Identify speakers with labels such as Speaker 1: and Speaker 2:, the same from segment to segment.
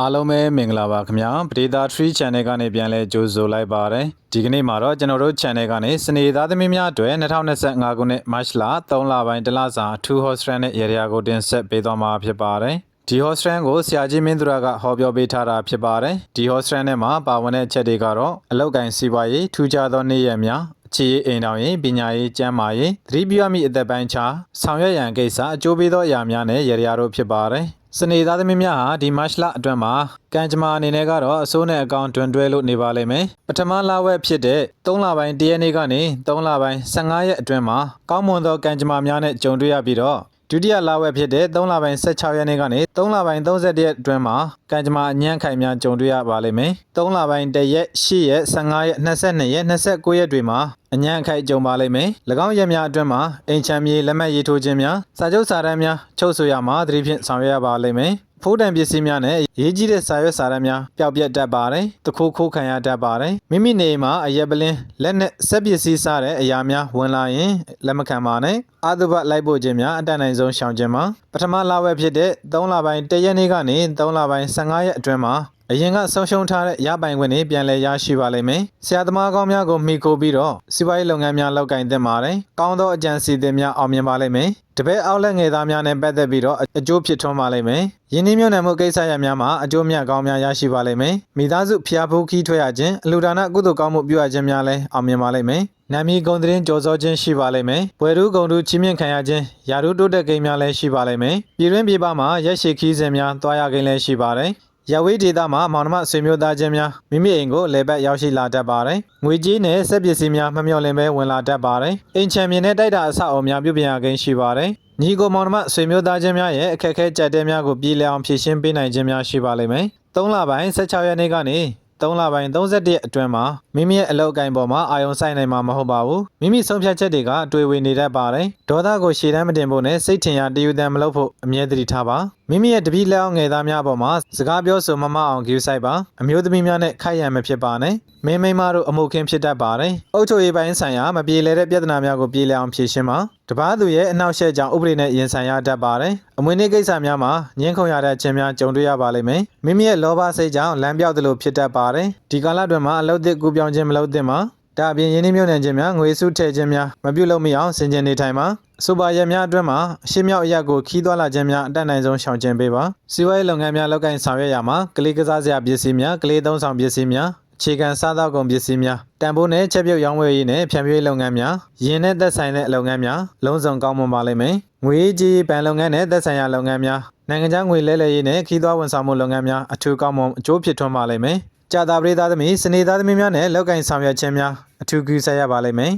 Speaker 1: အားလုံးပဲမင်္ဂလာပါခင်ဗျာပဒေတာ3 channel ကနေပြန်လဲကြိုဆိုလိုက်ပါရယ်ဒီကနေ့မှာတော့ကျွန်တော်တို့ channel ကနေစနေသားသမီးများအတွက်2025ခုနှစ်မတ်လ3လပိုင်းတလစာအထူး hostel နဲ့ရေရာကိုတင်ဆက်ပေးသွားမှာဖြစ်ပါတယ်ဒီ hostel ကိုဆရာကြီးမင်းသူရကဟောပြောပေးထားတာဖြစ်ပါတယ်ဒီ hostel နဲ့မှာပါဝင်တဲ့ချက်တွေကတော့အလောက်ကိုင်းစီးပွားရေးထူးခြားသောနေ့ရက်များချီရေးအိမ်တော်ရင်ပညာရေးကျန်းမာရေးသတိပြုရမည့်အသက်ပိုင်းခြားဆောင်ရွက်ရန်ကိစ္စအကျိုးပေးသောအရာများနဲ့ရေရာတို့ဖြစ်ပါတယ် စနေသားသမီးများဟာဒီမတ်လအတွင်းမှာကံကြမ္မာအနေနဲ့ကတော့အစိုးနဲ့အကောင်တွင်တွဲလို့နေပါလိမ့်မယ်ပထမလဝက်ဖြစ်တဲ့3လပိုင်း1ရက်နေ့ကနေ3လပိုင်း15ရက်အတွင်းမှာကောင်းမွန်သောကံကြမ္မာများနဲ့ကြုံတွေ့ရပြီးတော့ ဒုတိယလဝက်ဖြစ်တဲ့3လပိုင်း16ရက်နေ့ကနေ3လပိုင်း31ရက်အတွင်းမှာကံကြမ္မာအညံ့ခိုင်များကြုံတွေ့ရပါလိမ့်မယ်3လပိုင်း1ရက်10ရက်15ရက်22ရက်29ရက်တွေမှာအညံ့ခိုင်ကြုံပါလိမ့်မယ်၎င်းရက်များအတွင်းမှာအိမ်ချမ်းမြေလက်မှတ်ရေးထိုးခြင်းများစာချုပ်စာတမ်းများချုပ်ဆိုရမှာသတိဖြင့်ဆောင်ရွက်ရပါလိမ့်မယ်ဖိုးတံပစ္စည်းများနဲ့ရေးကြီးတဲ့စာရွက်စာတမ်းများပျောက်ပြတ်တတ်ပါတယ်။တခိုးခိုးခံရတတ်ပါတယ်။မိမိနေအိမ်မှာအရက်ပလင်းလက်နဲ့ဆက်ပစ္စည်းစတဲ့အရာများဝင်လာရင်လက်မခံပါနဲ့။ အာသုဘလိုက်ပို့ခြင်းများအတတ်နိုင်ဆုံးရှောင်ခြင်းပါ။ပထမလဝက်ဖြစ်တဲ့3လပိုင်း1ရက်နေ့ကနေ3လပိုင်း15ရက်အတွင်းမှာအရင်ကဆုံးရှုံးထားတဲ့ရပိုင်ခွင့်တွေပြန်လည်ရရှိပါလိမ့်မယ်။ဆရာသမားကောင်းများကိုမှီခိုပြီးတော့စီးပွားရေးလုပ်ငန်းများလုပ်ကိုင်သင့်ပါတယ်။ကောင်းသောအကြံစီသင်များအောင်မြင်ပါလိမ့်မယ်။တပည့်အောက်လက်ငယ်သားများနဲ့ပတ်သက်ပြီးတော့အကျိုးဖြစ်ထွန်းပါလိမ့်မယ်။ယင်းနှိမ့်မြုံနယ်မှုကိစ္စရပ်များမှာအကျိုးမြတ်ကောင်းများရရှိပါလိမ့်မယ်။မိသားစုဖျားဖူးခီးထွက်ရခြင်းအလူဒါနကုသိုလ်ကောင်းမှုပြုရခြင်းများလည်းအောင်မြင်ပါလိမ့်မယ်။ နာမည်ဂုံသတင်းကြော်စောခြင်းရှိပါလိမ့်မယ်။ဘွယ်ထူးဂုံထူးချီးမြှင့်ခံရခြင်းယာရုတိုးတက်ကိန်းများလည်းရှိပါလိမ့်မယ်။ပြည်တွင်းပြည်ပမှာရက်ရှိခီးစဉ်များတွားရကိန်းလည်းရှိပါတယ်။ရဝေးဒေသမှာမောင်နှမဆွေမျိုးသားချင်းများမိမိအိမ်ကိုလေပတ်ရောက်ရှိလာတတ်ပါတယ်။ငွေကြေးနဲ့စက်ပစ္စည်းများမမျှော်လင့်ပဲဝင်လာတတ်ပါတယ်။အိမ်ချမ်းမြေနဲ့တိုက်တာအဆောက်အအုံများပြုပြင်ရကိန်းရှိပါတယ်။ညီကိုမောင်နှမဆွေမျိုးသားချင်းများရဲ့အခက်အခဲကြက်တဲများကိုပြည်လည်အောင်ဖြည့်ရှင်းပေးနိုင်ခြင်းများရှိပါလိမ့်မယ်။3လပိုင်း16ရက်နေ့ကနေ 3လပိုင်း31ရက်အတွင်းမှာမိမိရဲ့အလောက်ကိုင်းပေါ်မှာအာယုံဆိုင်နိုင်မှာမဟုတ်ပါဘူးမိမိဆုံးဖြတ်ချက်တွေကအတွေ့အဝေနေတတ်ပါတယ်ဒေါသကိုရှေ့တန်းမတင်ဖို့နဲ့စိတ်ထင်ရတည်ယူတမ်းမလုပ်ဖို့အမြဲတမ်းထားပါမိမိရဲ့တပည့်လက်အောင်ငယ်သားများပေါ်မှာစကားပြောဆိုမမအောင်ဂယူဆိုင်ပါအမျိုးသမီးများနဲ့ခိုက်ရန်မဖြစ်ပါနဲ့မင်းမိန်းမတို့အမှုခင်းဖြစ်တတ်ပါတယ်အုတ်ချုပ်ရေးပိုင်းဆိုင်ရာမပြေလည်တဲ့ပြဿနာများကိုပြေလည်အောင်ဖြေရှင်းပါတပားသူရဲ့အနောက်ရှက်ကြောင့်ဥပဒေနဲ့ရင်ဆိုင်ရတတ်ပါတယ်အမွေနေ့ကိစ္စများမှာငင်းခုန်ရတဲ့ခြင်းများကြုံတွေ့ရပါလိမ့်မယ်မိမိရဲ့လောဘစိတ်ကြောင့်လမ်းပြောက်သလိုဖြစ်တတ်ပါတယ်ဒီကာလတွင်မှာအလုတ်သစ်ကူပြောင်းခြင်းမလုပ်သင့်ပါ ဒါအပြင်ယင်းနှမြုံနယ်ခြင်းများငွေစုထည့်ခြင်းများမပြုတ်လို့မရအောင်စင်ကြင်နေထိုင်ပါစူပါရက်များအတွင်းမှာအရှင်းမြောက်အရက်ကိုခီးသွားလာခြင်းများအတတ်နိုင်ဆုံးရှောင်ကျဉ်ပေးပါစီးပွားရေးလုပ်ငန်းများလုပ်ကိုင်ဆောင်ရွက်ရမှာကလေးကစားစရာပစ္စည်းများကလေးသုံးဆောင်ပစ္စည်းများအခြေခံစားသောက်ကုန်ပစ္စည်းများတန်ဖိုးနဲ့ချက်ပြုတ်ရောင်းဝယ်ရေးနဲ့ဖြန့်ဖြူးရေးလုပ်ငန်းများယင်းနဲ့သက်ဆိုင်တဲ့လုပ်ငန်းများလုံးစုံကောင်းမွန်ပါလိမ့်မယ်ငွေကြီးပန်လုပ်ငန်းနဲ့သက်ဆိုင်ရာလုပ်ငန်းများနိုင်ငံခြားငွေလဲလှယ်ရေးနဲ့ခီးသွွားဝန်ဆောင်မှုလုပ်ငန်းများအထူးကောင်းမွန်အကျိုးဖြစ်ထွန်းပါလိမ့်မယ် ကြာတာပရိသတ်သမီးစနေသားသမီးများနဲ့လောက်ကင်ဆောင်ရွက်ခြင်းများအထူးကူးဆက်ရပါလိမ့်မယ်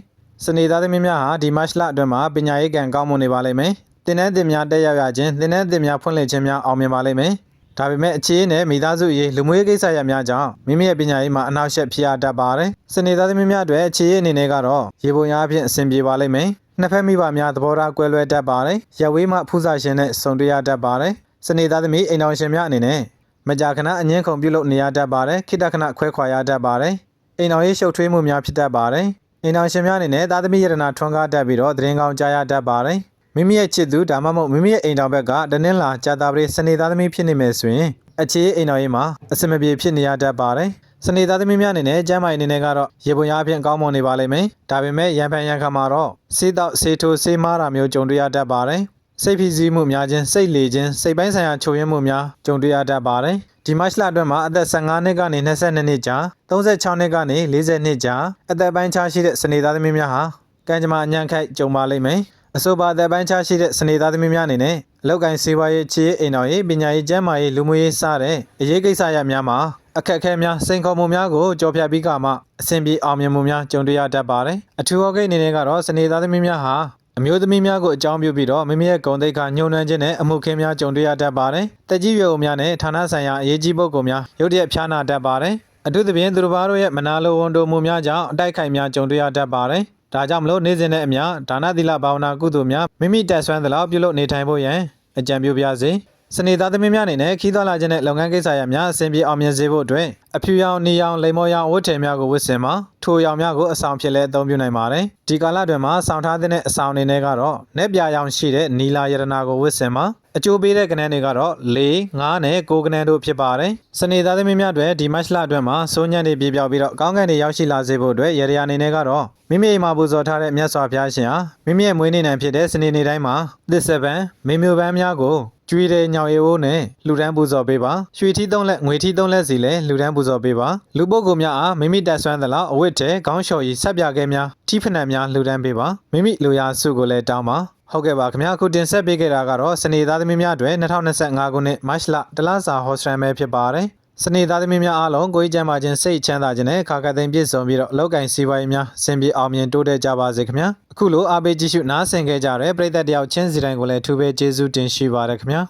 Speaker 1: စနေသားသမီးများဟာဒီမတ်လအတွင်းမှာပညာရေးကံကောင်းမွန်နေပါလိမ့်မယ်တင်တဲ့တင်များတက်ရောက်ရခြင်းတင်တဲ့တင်များဖွင့်လှစ်ခြင်းများအောင်မြင်ပါလိမ့်မယ်ဒါပေမဲ့အခြေအနေနဲ့မိသားစုရေးလူမှုရေးကိစ္စရပ်များကြောင့်မိမိရဲ့ပညာရေးမှာအနောက်ရှက်ဖြစ်ရတတ်ပါတယ်။စနေသားသမီးများအတွက်အခြေအနေအနေနဲ့ကတော့ရေပုံရအဖြစ်အဆင်ပြေပါလိမ့်မယ်။နှစ်ဖက်မိဘများသဘောထားကွဲလွဲတတ်ပါတယ်။ရဝေးမှဖူးစာရှင်နဲ့ဆုံတွေ့ရတတ်ပါတယ်။စနေသားသမီးအိမ်တော်ရှင်များအနေနဲ့ မကြာခဏအငင်းခုန်ပြုလုပ်နေရတတ်ပါတယ်။ခိတခဏခွဲခွာရတတ်ပါတယ်။အိမ်တော်ရေးရှုပ်ထွေးမှုများဖြစ်တတ်ပါတယ်။အိမ်တော်ရှင်များအနေနဲ့သားသမီးယတနာထွန်းကားတတ်ပြီးတော့သတင်းကောင်းကြားရတတ်ပါတယ်။မိမိရဲ့ချစ်သူဒါမှမဟုတ်မိမိရဲ့အိမ်တော်ဘက်ကတနင်္လာကြာတာပရိစနေသားသမီးဖြစ်နေမယ်ဆိုရင်အခြေအိမ်တော်ရေးမှာအစမပြေဖြစ်နေရတတ်ပါတယ်စနေသားသမီးများအနေနဲ့ကျမ်းမာရေးအနေနဲ့ကတော့ရေပုံရအဖြစ်ကောင်းမွန်နေပါလိမ့်မယ်ဒါပေမဲ့ရံဖန်ရံခါမှာတော့စေးတော့စေးထိုးစေးမားတာမျိုးကြုံတွေ့ရတတ်ပါတယ် စိတ်ဖိစီးမှုများခြင်းစိတ်လေခြင်းစိတ်ပိုင်းဆိုင်ရာချို့ယွင်းမှုများကြုံတွေ့ရတတ်ပါတယ်ဒီမတ်လအတွင်းမှာအသက်15နှစ်ကနေ22နှစ်ကြာ36နှစ်ကနေ40နှစ်ကြာအသက်ပိုင်းခြားရှိတဲ့စနေသားသမီးများဟာကံကြမ္မာအညံ့ခိုက်ကြုံပါလိမ့်မယ်အဆိုပါသက်ပိုင်းခြားရှိတဲ့စနေသားသမီးများအနေနဲ့အလောက်ကိုင်းစေဝါရေးချေးအိမ်တော်ရေးပညာရေးကျန်းမာရေးလူမှုရေးစတဲ့အရေးကိစ္စရပ်များမှာအခက်အခဲများစိန်ခေါ်မှုများကိုကြော်ဖြတ်ပြီးကမှအဆင်ပြေအောင်မြင်မှုများကြုံတွေ့ရတတ်ပါတယ်အထူးဟောကိန်းအနေနဲ့ကတော့စနေသားသမီးများဟာ အမျိုးသမီးများကိုအကြောင်းပြုပြီးတော့မိမိရဲ့ဂုဏ်သိက္ခာညှိုးနှွမ်းခြင်းနဲ့အမှုခင်းများကြုံတွေ့ရတတ်ပါတယ်။တက်ကြီးရွယ်အိုများနဲ့ဌာနဆိုင်ရာအရေးကြီးပုဂ္ဂိုလ်များရုတ်တရက်ဖျားနာတတ်ပါတယ်။အထူးသဖြင့်သူတို့ဘာတို့ရဲ့မနာလိုဝန်တိုမှုများကြောင့်အတိုက်ခိုက်များကြုံတွေ့ရတတ်ပါတယ်။ဒါကြောင့်မလို့နေ့စဉ်နဲ့အမျှဒါနသီလဘာဝနာကုသိုလ်များမိမိတက်ဆွမ်းသလောက်ပြုလုပ်နေထိုင်ဖို့ရန်အကြံပြုပါရစေ။ စနေသားသမီးများအနေနဲ့ခီးသွွာလာခြင်းနဲ့လုပ်ငန်းကိစ္စရပ်များအဆင်ပြေအောင်မြင်စေဖို့အတွက်အဖြူရောင်နီရောင်လိမ္မော်ရောင်ဝတ်ထည်များကိုဝတ်ဆင်မှာထိုရောင်များကိုအဆောင်ဖြစ်လဲအသုံးပြုနိုင်ပါတယ်ဒီကာလတွင်မှာဆောင်းထားတဲ့အဆောင်အနေနဲ့ကတော့နက်ပြာရောင်ရှိတဲ့နီလာယရနာကိုဝတ်ဆင်မှာအကျိုးပေးတဲ့ကဏ္ဍတွေကတော့၄၅နဲ့၉ကဏ္ဍတို့ဖြစ်ပါတယ်စနေသားသမီးများတွေဒီမတ်လအတွင်းမှာစိုးညံ့နေပြေပြောက်ပြီးတော့ကောင်းကင်တွေရောက်ရှိလာစေဖို့အတွက်ရရအနေနဲ့ကတော့မိမိအိမ်မှာပူဇော်ထားတဲ့မြတ်စွာဘုရားရှင်ဟာမိမိရဲ့မွေးနေ့နိုင်ဖြစ်တဲ့စနေနေ့တိုင်းမှာသစ္စာပံမေမျိုးပန်းများကို ကျွေးတဲ့ညောင်ရီအိုးနဲ့လူတန်းပူဇော်ပေးပါရွှေထီးသုံးလက်ငွေထီးသုံးလက်စီလည်းလူတန်းပူဇော်ပေးပါလူပုဂ္ဂိုလ်များအားမိမိတက်ဆွမ်းသလောက်အဝတ်ထဲခေါင်းလျှော်ရည်ဆက်ပြခဲများထီးဖနက်များလူတန်းပေးပါမိမိလူရာစုကိုလည်းတောင်းပါဟုတ်ကဲ့ပါခင်ဗျာအခုတင်ဆက်ပေးခဲ့တာကတော့စနေသားသမီးများအတွက်2025ခုနှစ်မတ်လတလစာဟော့စတရမ်ပဲဖြစ်ပါတယ် စနေသားသမီးများအားလုံးကိုယ်ကြီးကျမ်းမာခြင်းစိတ်ချမ်းသာခြင်းနဲ့ခါကသိမ်ပြည့်စုံပြီးတော့အလောက်ကိုင်းစီးပွားရေးများအဆင်ပြေအောင်မြင်တိုးတက်ကြပါစေခင်ဗျာအခုလိုအားပေးကြည့်ရှုနားဆင်ခဲ့ကြတဲ့ပရိသတ်တယောက်ချင်းစီတိုင်းကိုလည်းထူးပဲကျေးဇူးတင်ရှိပါရခင်ဗျာ